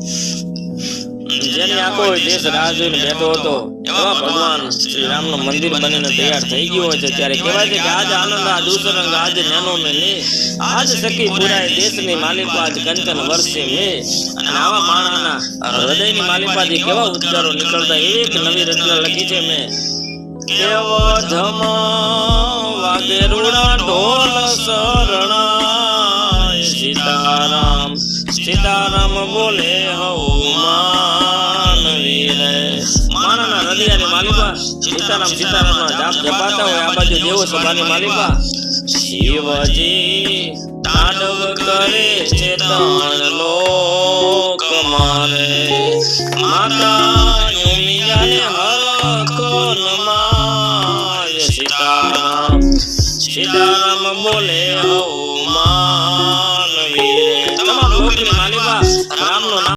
જેની આખો દેશ રાહ બેઠો હતો, એવા ભગવાન શ્રી રામનું મંદિર બનીને તૈયાર થઈ ગયું હોય છે. ત્યારે કહેવાય છે કે આજ આનંદ, આજ ઉસરંગ આજ નેનો મે લે. આજ સખી પુરાય દેશની માલિકો આજ કંચન વર્ષે મે. અને આવા માણાના હૃદયની માલિપાથી કેવા ઉદ્ગારો નીકળતા એક નવી રચના લખી છે મેં. કેવો ધમ વાગે રૂડા ઢોલ શરણાય સીતારામ સીતારામ બોલે. સીતારામ રલિયાની માલિકા સીતારામ સીતારામ જાપ જપાતા હોય આ બાજુ દેવો સભાની માલિકા. શિવજી તાંડવ કરે છે તાણ લોક મારે. માતા ઉમિયાને હરકો નમાય. સીતારામ સીતારામ બોલે ઓ માનવીરે. તમામ લોકની માલિકા રામનો